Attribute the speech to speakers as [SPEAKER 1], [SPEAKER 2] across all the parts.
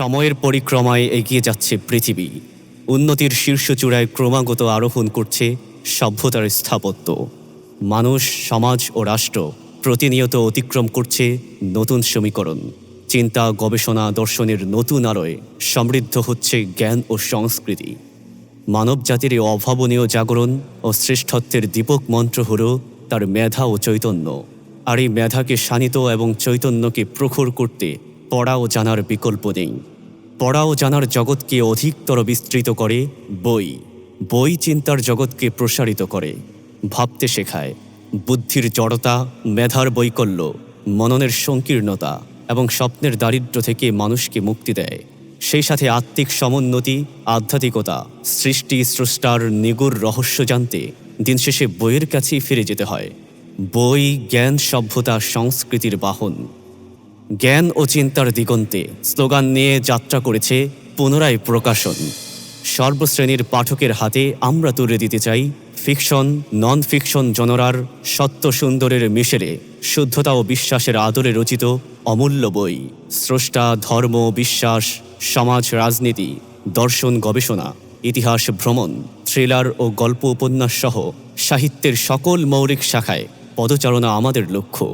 [SPEAKER 1] সময়ের পরিক্রমায় এগিয়ে যাচ্ছে পৃথিবী। উন্নতির শীর্ষ চূড়ায় ক্রমাগত আরোহণ করছে সভ্যতার স্থাপত্য। মানুষ, সমাজ ও রাষ্ট্র প্রতিনিয়ত অতিক্রম করছে নতুন সমীকরণ। চিন্তা, গবেষণা, দর্শনের নতুন আলোয় সমৃদ্ধ হচ্ছে জ্ঞান ও সংস্কৃতি। মানব জাতির অভাবনীয় জাগরণ ও শ্রেষ্ঠত্বের দীপক মন্ত্র হল তার মেধা ও চৈতন্য। আর এই মেধাকে শানিত এবং চৈতন্যকে প্রখর করতে পড়া ও জানার বিকল্প নেই। পড়া ও জানার জগৎকে অধিকতর বিস্তৃত করে বই। বই চিন্তার জগৎকে প্রসারিত করে। ভাবতে শেখায়। বুদ্ধির জড়তা, মেধার বৈকল্য, মননের সংকীর্ণতা এবং স্বপ্নের দারিদ্র্য থেকে মানুষকে মুক্তি দেয়। সেই সাথে আত্মিক সমুন্নতি, আধ্যাত্মিকতা, সৃষ্টি স্রষ্টার নিগুর রহস্য জানতে দিন শেষে বইয়ের কাছেই ফিরে যেতে হয়। বই, জ্ঞান, সভ্যতা, সংস্কৃতির বাহন। জ্ঞান ও চিন্তার দিগন্তে স্লোগান নিয়ে যাত্রা করেছে পুনরায় প্রকাশন। সর্বশ্রেণীর পাঠকের হাতে আমরা তুলে দিতে চাই ফিকশন নন ফিকশন জনরার সত্য সুন্দরের মিশেলে শুদ্ধতা ও বিশ্বাসের আদরে রচিত অমূল্য বই। স্রষ্টা, ধর্ম, বিশ্বাস, সমাজ, রাজনীতি, দর্শন, গবেষণা, ইতিহাস ভ্রমণ, থ্রিলার ও গল্প উপন্যাস সহ সাহিত্যের সকল মৌলিক শাখায় পদচারণা আমাদের লক্ষ্য।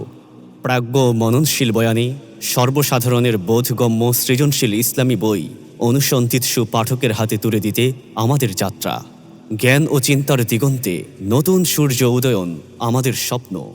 [SPEAKER 1] প্রাজ্ঞ মননশীল বয়ানে সর্বসাধারণের বোধগম্য সৃজনশীল ইসলামী বই অনুসন্ধিৎসু পাঠকের হাতে তুলে দিতে আমাদের যাত্রা। জ্ঞান ও চিন্তার দিগন্তে নতুন সূর্য উদয়ন আমাদের স্বপ্ন।